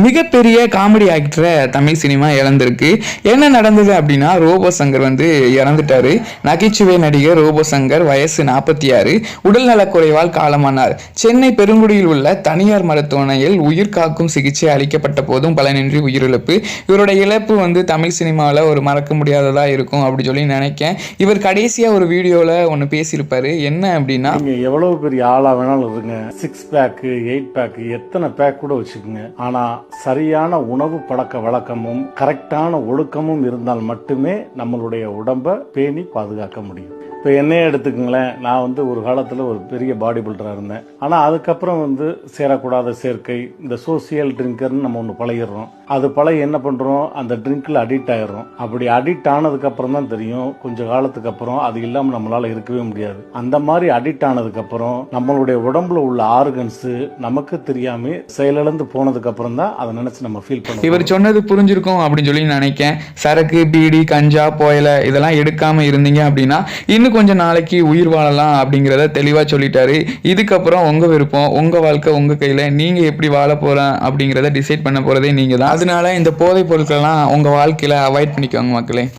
மிகப்பெரிய காமெடி ஆக்டரை தமிழ் சினிமா இழந்திருக்கு. என்ன நடந்தது அப்படின்னா ரோபோ சங்கர் வந்து இறந்துட்டாரு. நகைச்சுவை நடிகர் ரோபோ சங்கர் வயசு நாற்பத்தி ஆறு உடல்நலக்குறைவால் காலமானார். சென்னை பெருங்குடியில் உள்ள தனியார் மருத்துவமனையில் உயிர் காக்கும் சிகிச்சை அளிக்கப்பட்ட போதும் பலனின்றி உயிரிழப்பு. இவரோட இழப்பு வந்து தமிழ் சினிமாவில் ஒரு மறக்க முடியாததா இருக்கும் அப்படி சொல்லி நினைக்கேன். இவர் கடைசியாக ஒரு வீடியோவில் ஒன்று பேசியிருப்பாரு. என்ன அப்படின்னா எவ்வளோ பெரிய ஆளாக வேணாலும் இருங்க. சிக்ஸ் பேக்கு எயிட் பேக்கு எத்தனை பேக் கூட வச்சுக்கோங்க. ஆனால் சரியான உணவு பழக்க வழக்கமும் கரெக்டான ஒழுக்கமும் இருந்தால் மட்டுமே நம்மளுடைய உடம்பை பேணி பாதுகாக்க முடியும். இப்போ என்னையே எடுத்துக்கங்களேன். நான் வந்து ஒரு காலத்தில் ஒரு பெரிய பாடி பில்டராக இருந்தேன். ஆனால் அதுக்கப்புறம் வந்து சேரக்கூடாத சேர்க்கை இந்த சோசியல் ட்ரிங்கர்னு நம்ம ஒன்று பழகிடுறோம். அது பழகி என்ன பண்ணுறோம் அந்த ட்ரிங்க்கில் அடிக்ட் ஆயிடுறோம். அப்படி அடிக்ட் ஆனதுக்கப்புறம் தான் தெரியும். கொஞ்சம் காலத்துக்கு அப்புறம் அது இல்லாமல் நம்மளால் இருக்கவே முடியாது. அந்த மாதிரி அடிக்ட் ஆனதுக்கப்புறம் நம்மளுடைய உடம்புல உள்ள ஆர்கன்ஸு நமக்கு தெரியாமல் செயலிழந்து போனதுக்கப்புறம் தான் அதை நினச்சி நம்ம ஃபீல் பண்ணுவோம் இவர் சொன்னது புரிஞ்சிருக்கும் அப்படின்னு சொல்லி நினைக்கேன். சரக்கு பீடி கஞ்சா போயலை இதெல்லாம் எடுக்காமல் இருந்தீங்க அப்படின்னா இன்னும் கொஞ்சம் நாளைக்கு உயிர் வாழலாம் அப்படிங்கிறத தெளிவாக சொல்லிட்டாரு. இதுக்கப்புறம் உங்க விருப்பம் உங்கள் வாழ்க்கை உங்கள் கையில் நீங்கள் எப்படி வாழ போறேன் அப்படிங்கிறத டிசைட் பண்ண போறதே நீங்கள் தான் அதனால இந்த போதைப் பொருட்கள்லாம் உங்கள் வாழ்க்கையில் அவாய்ட் பண்ணிக்கோங்க மக்களே.